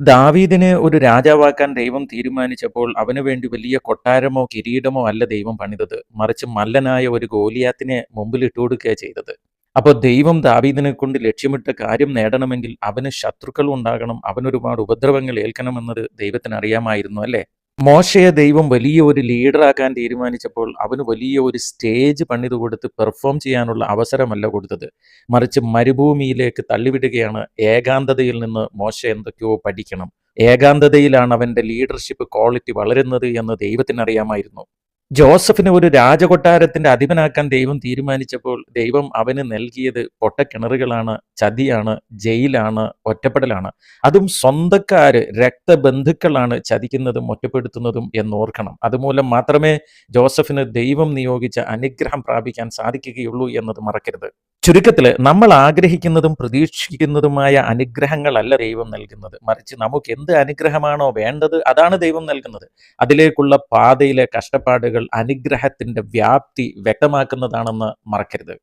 ദാവീദിനെ ഒരു രാജാവാക്കാൻ ദൈവം തീരുമാനിച്ചപ്പോൾ അവനു വേണ്ടി വലിയ കൊട്ടാരമോ കിരീടമോ അല്ല ദൈവം പണിതത്. മറിച്ച് മല്ലനായ ഒരു ഗോലിയാത്തിനെ മുമ്പിൽ ഇട്ടുകൊടുക്കുക ചെയ്തത്. അപ്പോൾ ദൈവം ദാവീദിനെ കൊണ്ട് ലക്ഷ്യമിട്ട കാര്യം നേടണമെങ്കിൽ അവന് ശത്രുക്കൾ ഉണ്ടാകണം അവനൊരുപാട് ഉപദ്രവങ്ങൾ ഏൽക്കണമെന്നത് ദൈവത്തിന് അറിയാമായിരുന്നു അല്ലേ? മോശയെ ദൈവം വലിയ ഒരു ലീഡറാക്കാൻ തീരുമാനിച്ചപ്പോൾ അവന് വലിയ ഒരു സ്റ്റേജ് പണിത് കൊടുത്ത് പെർഫോം ചെയ്യാനുള്ള അവസരമല്ല കൊടുത്തത്. മറിച്ച് മരുഭൂമിയിലേക്ക് തള്ളിവിടുകയാണ് ഏകാന്തതയിൽ നിന്ന് മോശ എന്തൊക്കെയോ പഠിക്കണം. ഏകാന്തതയിലാണ് അവന്റെ ലീഡർഷിപ്പ് ക്വാളിറ്റി വളരുന്നത് എന്ന് ദൈവത്തിന് അറിയാമായിരുന്നു ജോസഫിനെ ഒരു രാജകൊട്ടാരത്തിന്റെ അധിപനാക്കാൻ ദൈവം തീരുമാനിച്ചപ്പോൾ ദൈവം അവന് നൽകിയത് പൊട്ടക്കിണറുകളാണ് ചതിയാണ് ജയിലാണ് ഒറ്റപ്പെടലാണ്. അതും സ്വന്തക്കാര് രക്തബന്ധുക്കളാണ് ചതിക്കുന്നതും ഒറ്റപ്പെടുത്തുന്നതും എന്നോർക്കണം. അതുമൂലം മാത്രമേ ജോസഫിന് ദൈവം നിയോഗിച്ച അനുഗ്രഹം പ്രാപിക്കാൻ സാധിക്കുകയുള്ളൂ എന്നത് മറക്കരുത്. ചുരുക്കത്തിൽ നമ്മൾ ആഗ്രഹിക്കുന്നതും പ്രതീക്ഷിക്കുന്നതുമായ അനുഗ്രഹങ്ങളല്ല ദൈവം നൽകുന്നത്. മറിച്ച് നമുക്ക് എന്ത് അനുഗ്രഹമാണോ വേണ്ടത് അതാണ് ദൈവം നൽകുന്നത്. അതിലേക്കുള്ള പാതയിലെ കഷ്ടപ്പാടുകൾ അനുഗ്രഹത്തിന്റെ വ്യാപ്തി വ്യക്തമാക്കുന്നതാണെന്ന് മറക്കരുത്.